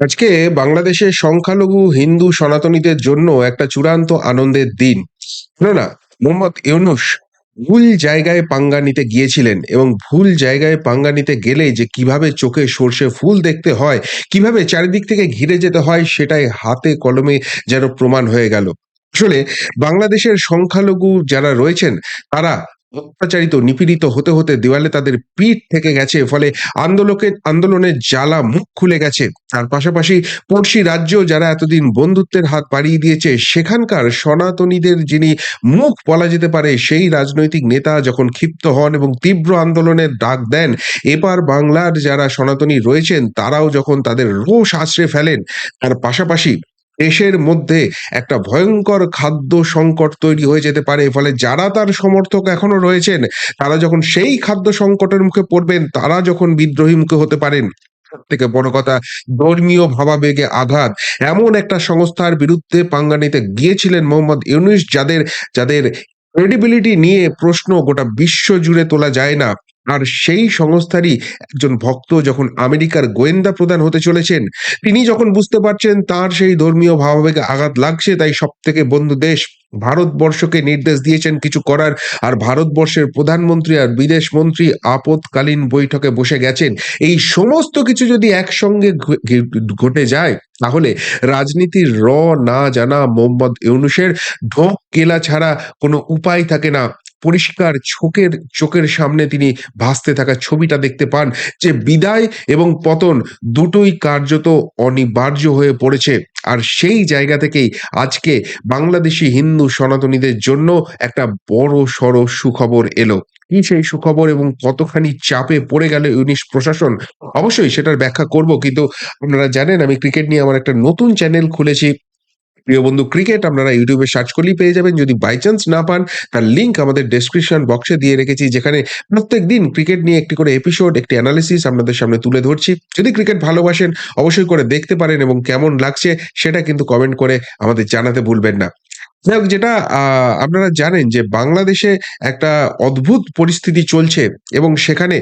আজকে বাংলাদেশের সংখ্যালঘু হিন্দু সনাতনীদের জন্য একটা চূড়ান্ত আনন্দের দিন। কেননা মোহাম্মদ ইউনুস ভুল জায়গায় পাঙ্গা নিতে গিয়েছিলেন এবং ভুল জায়গায় পাঙ্গা নিতে গেলে যে কীভাবে চোখে সর্ষে ফুল দেখতে হয়, কীভাবে চারিদিক থেকে ঘিরে যেতে হয়, সেটাই হাতে কলমে যেন প্রমাণ হয়ে গেল। আসলে বাংলাদেশের সংখ্যালঘু যারা রয়েছেন, তারা অত্যাচারিত, নিপীড়িত হতে হতে দেওয়ালে তাদের পিঠ থেকে গেছে, ফলে আন্দোলনের আন্দোলনের জ্বালা মুখ খুলে গেছে। তার পাশাপাশি পড়শি রাজ্য যারা এতদিন বন্ধুত্বের হাত বাড়িয়ে দিয়েছে, সেখানকার সনাতনীদের যিনি মুখ বলা যেতে পারে, সেই রাজনৈতিক নেতা যখন ক্ষিপ্ত হন এবং তীব্র আন্দোলনের ডাক দেন এবার বাংলার যারা সনাতনী রয়েছেন, তারাও যখন তাদের রোষ আশ্রে ফেলেন, তার পাশাপাশি দেশের মধ্যে একটা ভয়ঙ্কর খাদ্য সংকট তৈরি হয়ে যেতে পারে ফলে যারা তার সমর্থক এখনও রয়েছেন, তারা যখন সেই খাদ্য সংকটের মুখে পড়বেন, তারা যখন বিদ্রোহী মুখে হতে পারেন থেকে বড় কথা, ধর্মীয় ভাবাবেগে আঘাত। এমন একটা সংস্থার বিরুদ্ধে পাঙ্গা নিতে গিয়েছিলেন মোহাম্মদ ইউনুস, যাদের যাদের ক্রেডিবিলিটি নিয়ে প্রশ্ন গোটা বিশ্ব জুড়ে তোলা যায় না। আর সেই সংস্থারই একজন ভক্ত যখন আমেরিকার গোয়েন্দা প্রধান হতে চলেছেন, তিনি যখন বুঝতে পারছেন তার সেই ধর্মীয় ভাবাবেগে আঘাত লাগছে, তাই সব থেকে বন্ধু দেশ ভারতবর্ষকে নির্দেশ দিয়েছেন কিছু করার। আর ভারতবর্ষের প্রধানমন্ত্রী আর বিদেশ মন্ত্রী আপদকালীন বৈঠকে বসে গেছেন। এই সমস্ত কিছু যদি একসঙ্গে ঘটে যায়, তাহলে রাজনীতির র না জানা মোহাম্মদ ইউনুসের ঢোক কেলা ছাড়া কোনো উপায় থাকে না। পরিষ্কার চোখের চোখের সামনে তিনি ভাসতে থাকা ছবিটা দেখতে পান যে বিদায় এবং পতন দুটোই কার্যত অনিবার্য হয়ে পড়েছে। আর সেই জায়গা থেকেই আজকে বাংলাদেশি হিন্দু সনাতনীদের জন্য একটা বড় সড় সুখবর এলো। কি সেই সুখবর এবং কতখানি চাপে পড়ে গেল ইউনিশ প্রশাসন? অবশ্যই সেটার ব্যাখ্যা করব, কিন্তু আপনারা জানেন আমি ক্রিকেট নিয়ে আমার একটা নতুন চ্যানেল খুলেছি। প্রিয় বন্ধু ক্রিকেট আপনারা ইউটিউবে সার্চ করলেই পেয়ে যাবেন। যদি বাই চান্স না পান তার লিঙ্ক আমাদের ডেসক্রিপশন বক্সে দিয়ে রেখেছি যেখানে প্রত্যেক দিন ক্রিকেট নিয়ে একটি করে এপিসোড একটি অ্যানালিসিস আপনাদের সামনে তুলে ধরছি। যদি ক্রিকেট ভালোবাসেন অবশ্যই করে দেখতে পারেন এবং কেমন লাগছে সেটা কিন্তু কমেন্ট করে আমাদের জানাতে ভুলবেন না। যাই হোক, যেটা আপনারা জানেন যে বাংলাদেশে একটা অদ্ভুত পরিস্থিতি চলছে এবং সেখানে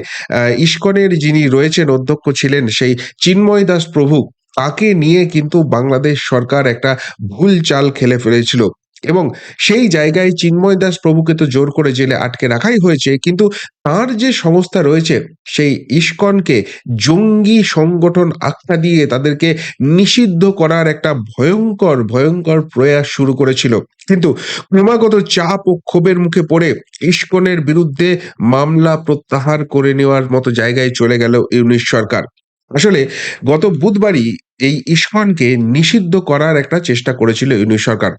ইস্কনের যিনি রয়েছেন অধ্যক্ষ ছিলেন সেই চিন্ময় দাস প্রভু। তাকে নিয়ে কিন্তু বাংলাদেশ সরকার একটা ভুল চাল খেলে ফেলেছিল। এবং সেই জায়গায় চিন্ময় দাস প্রভুকে তো জোর করে জেলে আটকে রাখাই হয়েছে, কিন্তু তার যে সংস্থা রয়েছে, সেই ইস্কনকে জঙ্গি সংগঠন আখ্যা দিয়ে তাদেরকে নিষিদ্ধ করার একটা ভয়ঙ্কর ভয়ঙ্কর প্রয়াস শুরু করেছিল। কিন্তু ক্রমাগত চাপ ও ক্ষোভের মুখে পড়ে ইস্কনের বিরুদ্ধে মামলা প্রত্যাহার করে নেওয়ার মতো জায়গায় চলে গেল ইউনিশ সরকার। আসলে গত বুধবারই এই ইস্কনকে নিষিদ্ধ করার একটা চেষ্টা করেছিল ইউনিশ সরকার।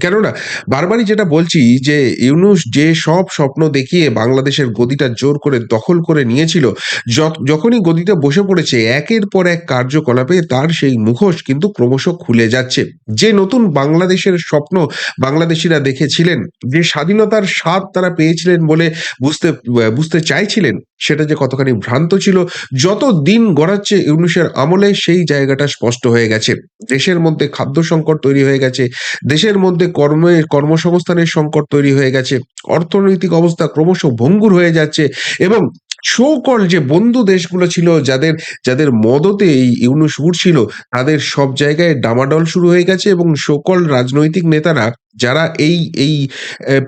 কেননা, বারবারই যেটা বলছি যে ইউনুস যে সব স্বপ্ন দেখিয়ে বাংলাদেশের গদিটা জোর করে দখল করে নিয়েছিল যখ- যখনই গদিতে বসে পড়েছে, একের পর এক কার্যকলাপে তার সেই মুখোশ কিন্তু ক্রমশ খুলে যাচ্ছে। যে নতুন বাংলাদেশের স্বপ্ন বাংলাদেশিরা দেখেছিলেন, যে স্বাধীনতার স্বাদ তারা পেয়েছিলেন বলে বুঝতে বুঝতে চাইছিলেন সেটা যে কতখানি ভ্রান্ত ছিল, যত দিন গড়াচ্ছে ইউনুসের আমলে, সেই জায়গাটা স্পষ্ট হয়ে গেছে। দেশের মধ্যে খাদ্য সংকট তৈরি হয়ে গেছে, দেশের মধ্যে কর্মে, কর্মসংস্থানের সংকট তৈরি হয়ে গেছে, অর্থনৈতিক অবস্থা ক্রমশ ভঙ্গুর হয়ে যাচ্ছে এবং সকল যে বন্ধু দেশগুলো ছিল, যাদের যাদের মদতে এই ইউনুস উঠছিল, তাদের সব জায়গায় ডামাডল শুরু হয়ে গেছে এবং সকল রাজনৈতিক নেতারা যারা এই এই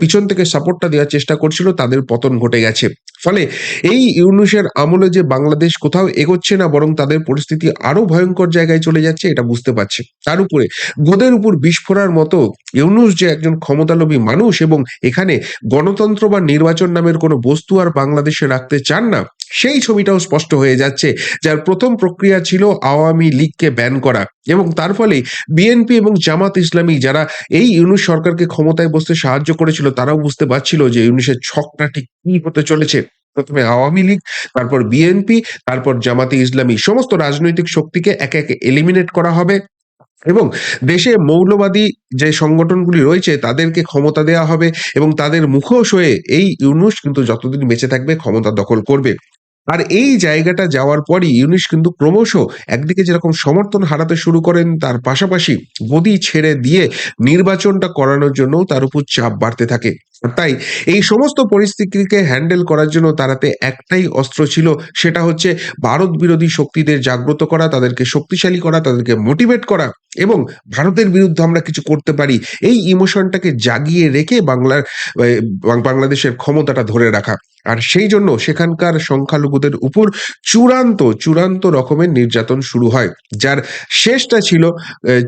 পিছন থেকে সাপোর্টটা দেওয়ার চেষ্টা করছিল, তাদের পতন ঘটে গেছে। ফলে এই ইউনুসের আমলে যে বাংলাদেশ কোথাও এগোচ্ছে না, বরং তাদের পরিস্থিতি আরও ভয়ঙ্কর জায়গায় চলে যাচ্ছে, এটা বুঝতে পারছে। তার উপরে, গোদের উপর বিস্ফোরার মতো ইউনুস যে একজন ক্ষমতালোভী মানুষ এবং এখানে গণতন্ত্র বা নির্বাচন নামের কোনো বস্তু আর বাংলাদেশে রাখতে চান না, সেই ছবিটাও স্পষ্ট হয়ে যাচ্ছে, যার প্রথম প্রক্রিয়া ছিল আওয়ামী লীগকে ব্যান করা। এবং তার ফলে বিএনপি এবং জামাত ইসলামী যারা এই ইউনুস সরকারকে ক্ষমতায় বসতে সাহায্য করেছিল, তারাও বুঝতে পারছিল যে ইউনুসের ছকটা ঠিক কি হতে চলেছে। প্রথমে আওয়ামী লীগ, তারপর বিএনপি তারপর জামাতে ইসলামী, সমস্ত রাজনৈতিক শক্তিকে একে একে এলিমিনেট করা হবে এবং দেশে মৌলবাদী যে সংগঠনগুলি রয়েছে, তাদেরকে ক্ষমতা দেওয়া হবে এবং তাদের মুখোশ হয়ে এই ইউনুস কিন্তু যতদিন বেঁচে থাকবে ক্ষমতা দখল করবে। আর এই জায়গাটা যাওয়ার পরই ইউনুস কিন্তু ক্রমশ একদিকে যেরকম সমর্থন হারাতে শুরু করেন, তার পাশাপাশি গদি ছেড়ে দিয়ে নির্বাচনটা করানোর জন্য তার উপর চাপ বাড়তে থাকে। তাই এই সমস্ত পরিস্থিতিকে হ্যান্ডেল করার জন্য তারাতে একটাই অস্ত্র ছিল, সেটা হচ্ছে ভারত বিরোধী শক্তিদের জাগ্রত করা, তাদেরকে শক্তিশালী করা, তাদেরকে মোটিভেট করা এবং ভারতের বিরুদ্ধে আমরা কিছু করতে পারি। এই ইমোশনটাকে জাগিয়ে রেখে বাংলার বাংলাদেশের ক্ষমতাটা ধরে রাখা। আর সেই জন্য সেখানকার সংখ্যালঘুদের উপর চূড়ান্ত চূড়ান্ত রকমের নির্যাতন শুরু হয়, যার শেষটা ছিল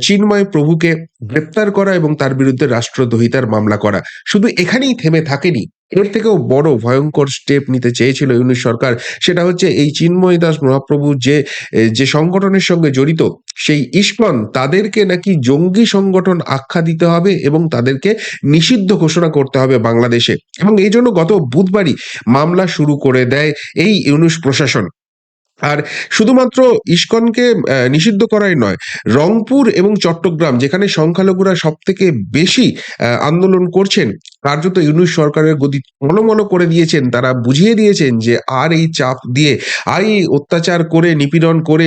চিন্ময় প্রভুকে গ্রেপ্তার করা এবং তার বিরুদ্ধে রাষ্ট্রদ্রোহিতার মামলা করা। শুধু এখানেই থেমে থাকেনি এর থেকেও বড় ভয়ঙ্কর স্টেপ নিতে চেয়েছিল ইউনিশ সরকার, সেটা হচ্ছে এই চিন্ময় দাস মহাপ্রভু যে যে সংগঠনের সঙ্গে জড়িত, সেই ইস্কন তাদেরকে নাকি জঙ্গি সংগঠন আখ্যা দিতে হবে এবং তাদেরকে নিষিদ্ধ ঘোষণা করতে হবে বাংলাদেশে। এবং এই জন্য গত বুধবারই মামলা শুরু করে দেয় এই ইউনুস প্রশাসন। আর শুধুমাত্র ইস্কনকে নিষিদ্ধ করাই নয়, রংপুর এবং চট্টগ্রাম, যেখানে সংখ্যালঘুরা সব থেকে বেশি আন্দোলন করছেন কার্যত ইউনুস সরকারের গতি মলমল করে দিয়েছেন। তারা বুঝিয়ে দিয়েছেন যে আর এই চাপ দিয়ে, আর এই অত্যাচার করে, নিপীড়ন করে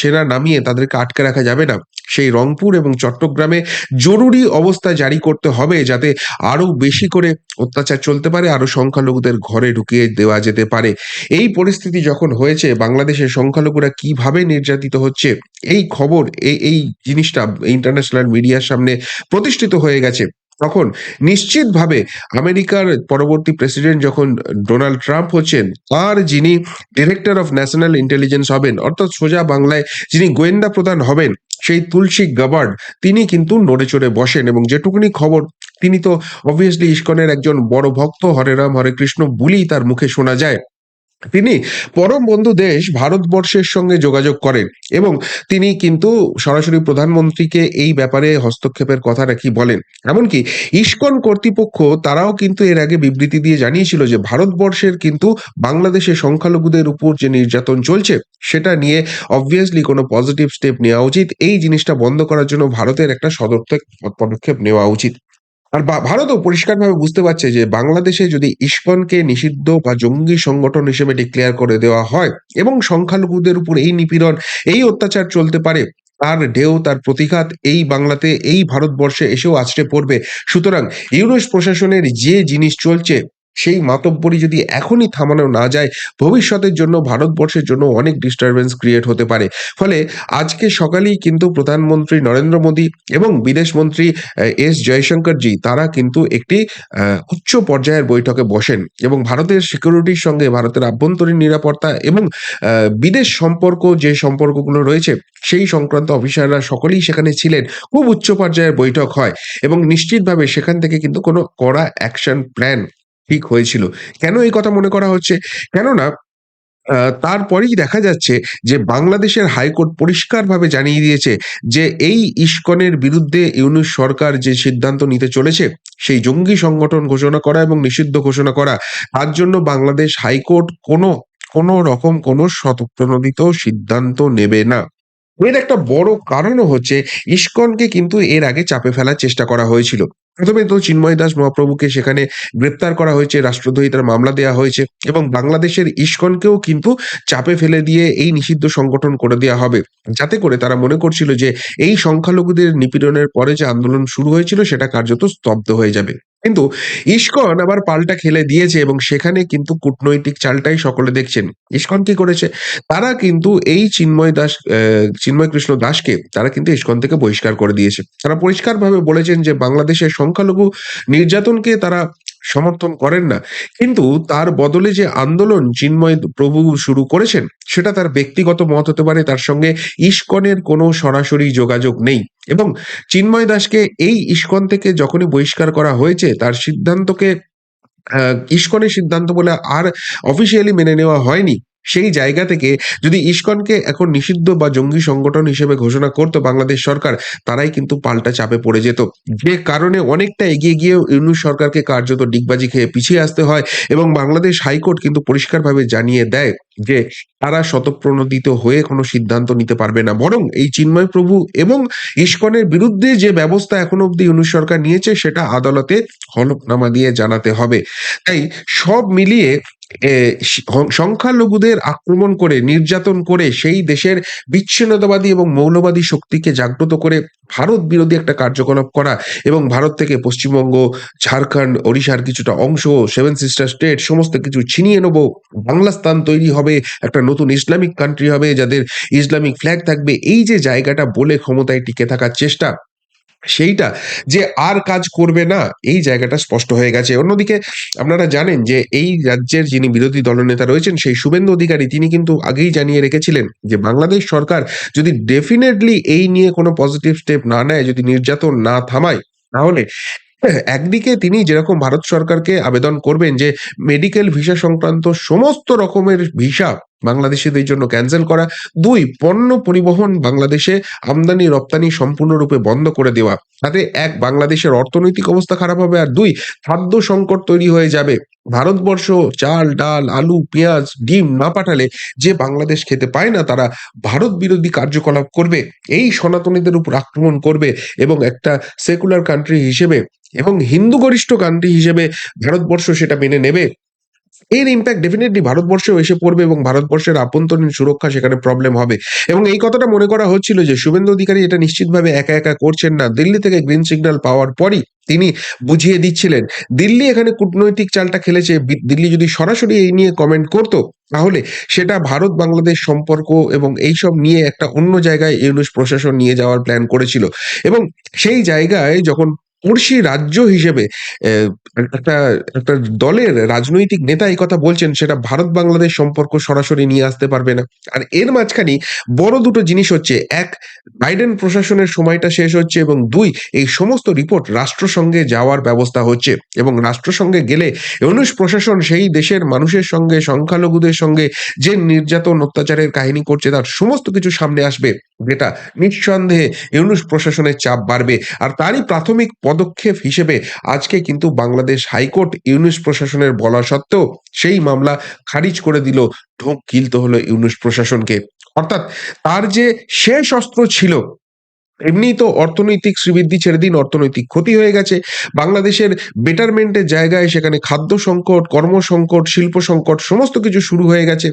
সেনা নামিয়ে তাদেরকে আটকে রাখা যাবে না। সেই রংপুর এবং চট্টগ্রামে জরুরি অবস্থা জারি করতে হবে যাতে আরও বেশি করে অত্যাচার চলতে পারে আরও সংখ্যালঘুদের ঘরে ঢুকিয়ে দেওয়া যেতে পারে। এই পরিস্থিতি যখন হয়েছে, বাংলাদেশের সংখ্যালঘুরা কীভাবে নির্যাতিত হচ্ছে, এই খবর, এই এই জিনিসটা ইন্টারন্যাশনাল মিডিয়ার সামনে প্রতিষ্ঠিত হয়ে গেছে। তখন নিশ্চিতভাবে আমেরিকার পরবর্তী প্রেসিডেন্ট যখন ডোনাল্ড ট্রাম্প হচ্ছেন আর যিনি ডিরেক্টর অফ ন্যাশনাল ইন্টেলিজেন্স হবেন, অর্থাৎ সোজা বাংলায় যিনি গোয়েন্দা প্রধান হবেন, সেই তুলসী গাবার্ড তিনি কিন্তু নড়ে চড়ে বসেন এবং যেটুকুনি খবর, তিনি তো অবভিয়াসলি ইস্কনের একজন বড় ভক্ত হরে রাম হরে কৃষ্ণ বলেই তার মুখে শোনা যায়। তিনি পরম বন্ধু দেশ ভারতবর্ষের সঙ্গে যোগাযোগ করেন এবং তিনি কিন্তু সরাসরি প্রধানমন্ত্রীকে এই ব্যাপারে হস্তক্ষেপের কথা নাকি বলেন। এমনকি ইস্কন কর্তৃপক্ষ তারাও কিন্তু এর আগে বিবৃতি দিয়ে জানিয়েছিল যে ভারতবর্ষের কিন্তু বাংলাদেশের সংখ্যালঘুদের উপর যে নির্যাতন চলছে, সেটা নিয়ে অবভিয়াসলি কোনো পজিটিভ স্টেপ নেওয়া উচিত। এই জিনিসটা বন্ধ করার জন্য ভারতের একটা সদর্থক পদক্ষেপ নেওয়া উচিত। আর ভারতও পরিষ্কারভাবে বুঝতে পারছে যে বাংলাদেশে যদি ইস্কনকে নিষিদ্ধ বা জঙ্গি সংগঠন হিসেবে ডিক্লেয়ার করে দেওয়া হয় এবং সংখ্যালঘুদের উপর এই নিপীড়ন, এই অত্যাচার চলতে পারে, তার ঢেউ, তার প্রতিঘাত এই বাংলাতে, এই ভারতবর্ষে এসেও আছড়ে পড়বে। সুতরাং ইউরোস প্রশাসনের যে জিনিস চলছে সেই মাতব্বরি যদি এখনই থামানো না যায়, ভবিষ্যতের জন্য, ভারতবর্ষের জন্য অনেক ডিস্টারবেন্স ক্রিয়েট হতে পারে। ফলে আজকে সকালেই কিন্তু প্রধানমন্ত্রী নরেন্দ্র মোদী এবং বিদেশ মন্ত্রী এস জয়শঙ্করজি, তারা কিন্তু একটি উচ্চ পর্যায়ের বৈঠকে বসেন এবং ভারতের সিকিউরিটির সঙ্গে ভারতের আভ্যন্তরীণ নিরাপত্তা এবং বিদেশ সম্পর্ক যে সম্পর্কগুলো রয়েছে, সেই সংক্রান্ত অফিসাররা সকলেই সেখানে ছিলেন। খুব উচ্চ পর্যায়ের বৈঠক হয় এবং নিশ্চিতভাবে সেখান থেকে কিন্তু কোনো কড়া অ্যাকশন প্ল্যান ঠিক হয়েছিল। কেন এই কথা মনে করা হচ্ছে? কেননা তারপরেই দেখা যাচ্ছে যে বাংলাদেশের হাইকোর্ট পরিষ্কারভাবে জানিয়ে দিয়েছে যে এই ইস্কনের বিরুদ্ধে ইউনুস সরকার যে সিদ্ধান্ত নিতে চলেছে, সেই জঙ্গি সংগঠন ঘোষণা করা এবং নিষিদ্ধ ঘোষণা করা, তার জন্য বাংলাদেশ হাইকোর্ট কোনো কোনো রকম কোনো স্বতঃপ্রণোদিত সিদ্ধান্ত নেবে না। এর একটা বড় কারণও হচ্ছে, ইস্কনকে কিন্তু এর আগে চাপে ফেলার চেষ্টা করা হয়েছিল। প্রথমে তো চিন্ময় দাস মহাপ্রভুকে সেখানে গ্রেপ্তার করা হয়েছে, রাষ্ট্রদ্রোহিতার মামলা দেওয়া হয়েছে এবং বাংলাদেশের ইস্কনকেও কিন্তু চাপে ফেলে দিয়ে এই নিষিদ্ধ সংগঠন করে দেওয়া হবে। যাতে করে তারা মনে করছিল যে এই সংখ্যালঘুদের নিপীড়নের পরে যে আন্দোলন শুরু হয়েছিল সেটা কার্যত স্তব্ধ হয়ে যাবে। কিন্তু ইস্কন আবার পাল্টা খেলে দিয়েছে এবং সেখানে কিন্তু কূটনৈতিক চালটাই সকলে দেখছেন। ইস্কন কি করেছে? তারা কিন্তু এই চিন্ময় দাস চিন্ময় কৃষ্ণ দাসকে তারা কিন্তু ইস্কন থেকে বহিষ্কার করে দিয়েছে। তারা পরিষ্কারভাবে বলেছেন যে বাংলাদেশের সংখ্যালঘু নির্যাতনকে তারা সমর্থন করেন না। কিন্তু তার বদলে যে আন্দোলন চিন্ময় প্রভু শুরু করেছেন, সেটা তার ব্যক্তিগত মত হতে পারে, তার সঙ্গে ইস্কনের কোনো সরাসরি যোগাযোগ নেই। এবং চিন্ময় দাসকে এই ইস্কন থেকে যখনই বহিষ্কার করা হয়েছে, তার সিদ্ধান্তকে ইস্কনের সিদ্ধান্ত বলে আর অফিসিয়ালি মেনে নেওয়া হয়নি। সেই জায়গা থেকে যদি ইস্কনকে এখন নিষিদ্ধ বা জঙ্গি সংগঠন হিসেবে ঘোষণা করতো বাংলাদেশ সরকার, তারাই কিন্তু পাল্টা চাপে পড়ে যেত। যে কারণে অনেকটা এগিয়ে গিয়ে ইউনুস সরকারকে কার্যত ডিগবাজি খেয়ে পিছিয়ে আসতে হয় এবং বাংলাদেশ হাইকোর্ট কিন্তু পরিষ্কারভাবে জানিয়ে দেয় যে তারা শতপ্রণোদিত হয়ে কোনো সিদ্ধান্ত নিতে পারবে না। বরং এই চিন্ময় প্রভু এবং ইস্কনের বিরুদ্ধে যে ব্যবস্থা এখনও অব্দি ইউনুস সরকার নিয়েছে, সেটা আদালতে হলফনামা দিয়ে জানাতে হবে। তাই সব মিলিয়ে সংখ্যালঘুদের আক্রমণ করে, নির্যাতন করে সেই দেশের বিচ্ছিন্নতাবাদী এবং মৌলবাদী শক্তিকে জাগ্রত করে ভারত বিরোধী একটা কার্যকলাপ করা এবং ভারত থেকে পশ্চিমবঙ্গ, ঝাড়খণ্ড, ওড়িশার কিছুটা অংশ, সেভেন সিস্টার স্টেট সমস্ত কিছু ছিনিয়ে নেব। বাংলাস্তান তৈরি হবে, একটা নতুন ইসলামিক কান্ট্রি হবে যাদের ইসলামিক ফ্ল্যাগ থাকবে। এই যে জায়গাটা বলে ক্ষমতায় টিকে থাকার চেষ্টা, সেইটা যে আর কাজ করবে না, এই জায়গাটা স্পষ্ট হয়ে গেছে। অন্যদিকে আপনারা জানেন যে এই রাজ্যের যিনি বিরোধী দলনেতা রয়েছেন সেই শুভেন্দু অধিকারী তিনি কিন্তু আগেই জানিয়ে রেখেছিলেন যে বাংলাদেশ সরকার যদি ডেফিনেটলি এই নিয়ে কোনো পজিটিভ স্টেপ না নেয়, যদি নির্যাতন না থামায়, তাহলে একদিকে তিনি যেরকম ভারত সরকারকে আবেদন করবেন যে মেডিকেল ভিসা সংক্রান্ত সমস্ত রকমের ভিসা বাংলাদেশিদের জন্য ক্যান্সেল করা। দুই, পণ্য পরিবহন বাংলাদেশে আমদানি-রপ্তানি সম্পূর্ণরূপে বন্ধ করে দেওয়া। তাতে এক, বাংলাদেশের অর্থনৈতিক অবস্থা খারাপ হবে, আর দুই, খাদ্য সংকট তৈরি হয়ে যাবে। ভারতবর্ষ চাল, ডাল, আলু, পেঁয়াজ, ডিম না পাঠালে যে বাংলাদেশ খেতে পায় না তারা ভারত বিরোধী কার্যকলাপ করবে। এই সনাতনীদের উপর আক্রমণ করবে এবং একটা সেকুলার কান্ট্রি হিসেবে এবং হিন্দু গরিষ্ঠ কান্ট্রি হিসেবে ভারতবর্ষ সেটা মেনে নেবে। এর ইমপ্যাক্ট ডেফিনিটলি ভারতবর্ষেও এসে পড়বে এবং ভারতবর্ষের আভ্যন্তরীণ সুরক্ষা সেখানে প্রবলেম হবে এবং এই কথাটা মনে করা হচ্ছিল যে শুভেন্দু অধিকারী এটা নিশ্চিতভাবে একা, একা করছেন না। দিল্লি থেকে গ্রিন সিগন্যাল পাওয়ার পরই তিনি বুঝিয়ে দিচ্ছিলেন। দিল্লি এখানে কূটনৈতিক চালটা খেলেছে। দিল্লি যদি সরাসরি এই নিয়ে কমেন্ট করত, তাহলে সেটা ভারত-বাংলাদেশ সম্পর্ক এবং এইসব নিয়ে একটা অন্য জায়গায় ইউনুস প্রশাসন নিয়ে যাওয়ার প্ল্যান করেছিল এবং সেই জায়গায় যখন পড়শি রাজ্য হিসেবে একটা একটা দলের রাজনৈতিক নেতা এই কথা বলছেন সেটা ভারত-বাংলাদেশ সম্পর্ক সরাসরি নিয়ে আসতে পারবে না। আর এর মাঝখানেই বড় দুটো জিনিস হচ্ছে ১ বাইডেন প্রশাসনের সময়টা শেষ হচ্ছে এবং ২ এই সমস্ত রিপোর্ট রাষ্ট্রসংঘে যাওয়ার ব্যবস্থা হচ্ছে এবং রাষ্ট্রসংঘে গেলে ইউনূস প্রশাসন সেই দেশের মানুষের সঙ্গে, সংখ্যালঘুদের সঙ্গে যে নির্যাতন, অত্যাচারের কাহিনী করছে তার সমস্ত কিছু সামনে আসবে। যেটা নিঃসন্দেহে ইউনূস প্রশাসনের চাপ বাড়বে। আর তারই প্রাথমিক পদক্ষেপ হিসেবে আজকে কিন্তু বাংলাদেশ হাইকোর্ট ইউনূস প্রশাসনের বলা সত্ত্বেও সেই মামলা খারিজ করে দিল। ঢোক গিলতে হলো ইউনূস প্রশাসনকে। অর্থাৎ তার যে শেষ অস্ত্র ছিল, এমনি তো অর্থনৈতিক শ্রীবৃদ্ধি ছেড়ে দিন, অর্থনৈতিক ক্ষতি হয়ে গেছে। বাংলাদেশের বেটারমেন্টের জায়গায় সেখানে খাদ্য সংকট, কর্ম সংকট, শিল্প সংকট সমস্ত কিছু শুরু হয়ে গেছে।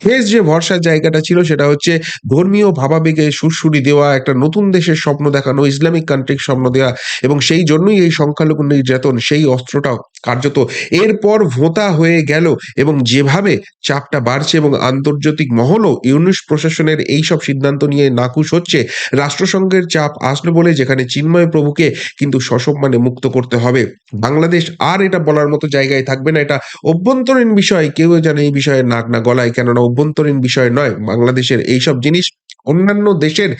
শেষ যে ভরসার জায়গাটা ছিল সেটা হচ্ছে ধর্মীয় ভাবাবেগে সুরসুরি দেওয়া, একটা নতুন দেশের স্বপ্ন দেখানো, ইসলামিক কান্ট্রির স্বপ্ন দেওয়া এবং সেই জন্যই এই সংখ্যালঘু নির্যাতন সেই অস্ত্রটাও কার্যত এরপর ভোঁতা হয়ে গেল এবং যেভাবে চাপটা বাড়ছে এবং আন্তর্জাতিক মহলও ইউনূস প্রশাসনের এইসব সিদ্ধান্ত নিয়ে নাকুশ হচ্ছে, রাষ্ট্রসংঘের চাপ আসলো বলে যেখানে চিন্ময় প্রভুকে কিন্তু সসম্মানে মুক্ত করতে হবে। বাংলাদেশ আর এটা বলার মতো জায়গায় থাকবে না। এটা অভ্যন্তরীণ বিষয়। কেউ যেন এই বিষয়ে নাক না গলায়। কেননা অভ্যন্তরীণ বিষয় নয়। বাংলাদেশের এইসব জিনিস অন্যান্য দেশের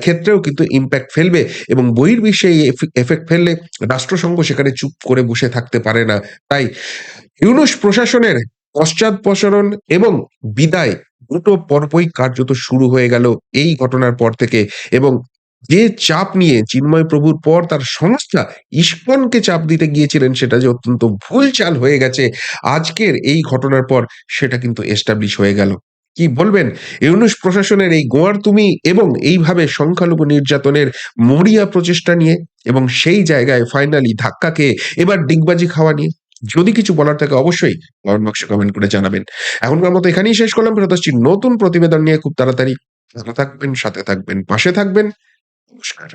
ক্ষেত্রেও কিন্তু ইম্প্যাক্ট ফেলবে এবং বহির্বিশ্বে এই এফেক্ট ফেললে রাষ্ট্রসংঘ সেখানে চুপ করে বসে থাকতে পারে না। তাই ইউনুস প্রশাসনের পশ্চাদপসরণ এবং বিদায় দুটো পর্বই কার্যত শুরু হয়ে গেল এই ঘটনার পর থেকে এবং যে চাপ নিয়ে চিন্ময় প্রভুর পর তার সংস্থা ইসকনকে চাপ দিতে গিয়েছিলেন সেটা যে অত্যন্ত ভুল চাল হয়ে গেছে, আজকের এই ঘটনার পর সেটা কিন্তু এস্টাবলিশ হয়ে গেল। কি বলবেন ইউনুস প্রশাসনের এই গোঁয়ার্তুমি এবং এইভাবে সংখ্যালঘু নির্যাতনের মরিয়া প্রচেষ্টা নিয়ে এবং সেই জায়গায় ফাইনালি ধাক্কা খেয়ে এবার ডিগবাজি খাওয়া নিয়ে? যদি কিছু বলার থাকে অবশ্যই কমেন্ট বক্সে কমেন্ট করে জানাবেন। এখনকার মতো এখানেই শেষ করলাম। ফেরত আসছি নতুন প্রতিবেদন নিয়ে খুব তাড়াতাড়ি। ভালো থাকবেন, সাথে থাকবেন, পাশে থাকবেন। নমস্কার।